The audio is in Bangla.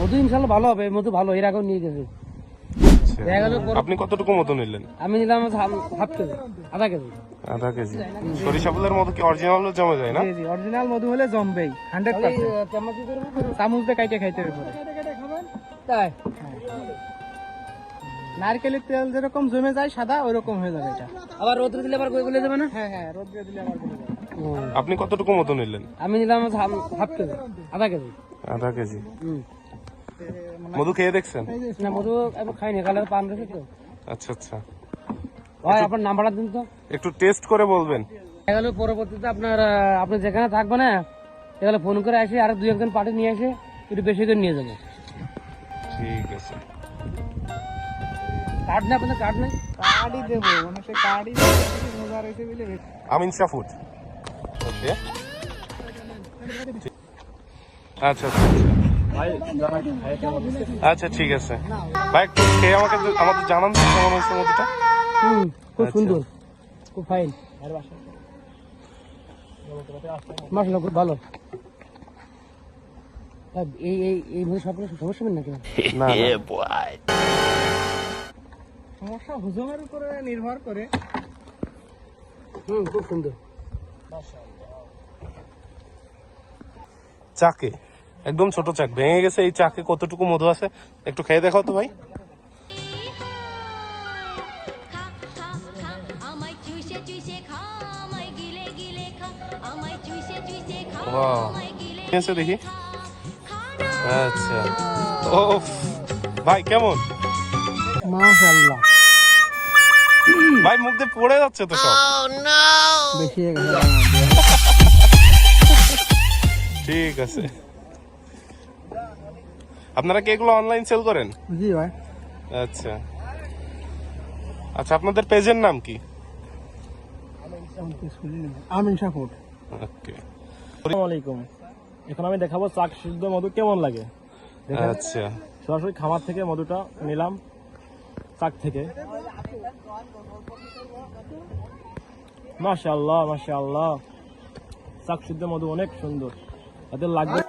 মধু ইনশাল্লাহ ভালো হবে মধু ভালো এর আগেও নিয়ে গেছে। আচ্ছা। দেখা গেল পরে- আপনি কতটুকু মতো নিলেন? আমি নিলাম হাফ কেজি আধা কেজি। আধা কেজি। সরিষা ফুলের মতো কি অরিজিনাল জমে যায় না? জি অরিজিনাল মধু হলে জমবেই হান্ড্রেড পার্সেন্ট চামচ দিয়ে করব? কাইটে খাইতে হবে তাই। নারকেলের তেল যেরকম জমে যায় সাদা ওইরকম হয়ে যাবে এটা। আবার রোদ্রে দিলে আবার গলে যাবে না? হ্যাঁ হ্যাঁ রোদ দিলে আবার গলে যাবে। আপনি কতটুকু মতো নিলেন? আমি নিলাম হাফ কেজি আধা কেজি। আধা কেজি। মধু খেয়ে দেখছেন? না মধু আমি খাইনি কালার পান রয়েছে তো। আচ্ছা আচ্ছা। ভাই আপনার নাম্বারটা দিন তো। একটু টেস্ট করে বলবেন। দেখা গেল পরবর্তীতে আপনার আপনি যেখানে থাকবেন না তাহলে ফোন করে আসে আর দুই একজন পার্টি নিয়ে এসে একটু বেশি করে নিয়ে যাবে। ঠিক আছে। কার্ড নেই আপনাদের কার্ড নেই? কার্ডই দেবো মানে সে কার্ডই দেবো মজা বলে আমিন ওকে আচ্ছা আচ্ছা। আচ্ছা ঠিক আছে। ভাই একটু খেয়ে আমাকে আমাদের জানান তো কেমন হয়েছে মধুটা হুম খুব আচ্ছা। সুন্দর। খুব ফাইন মাসলা খুব ভালো। এই এই এই সব সমস্যা নাকি? না না। সমস্যা হজমের উপরে নির্ভর করে। হুম খুব সুন্দর। চাকে? একদম ছোট চাক ভেঙে গেছে এই চাকে কতটুকু মধু আছে? একটু খেয়ে দেখাও তো ভাই। আছে দেখি। আচ্ছা। ও ভাই কেমন? মাশাআল্লাহ। ভাই মুখ দিয়ে পড়ে যাচ্ছে তো সব। বেশি ঠিক আছে। আপনারা কি এগুলো অনলাইন সেল করেন? জি ভাই। আচ্ছা। আচ্ছা আপনাদের পেজের নাম কি? আমিন সাপোর্ট ওকে আসসালামু আলাইকুম। এখন আমি দেখাবো চাক সিদ্ধ মধু কেমন লাগে? আচ্ছা। সরাসরি খামার থেকে মধুটা নিলাম চাক থেকে। মাশাআল্লাহ মাশাআল্লাহ। চাক সিদ্ধ মধু অনেক সুন্দর। তাদের লাগবে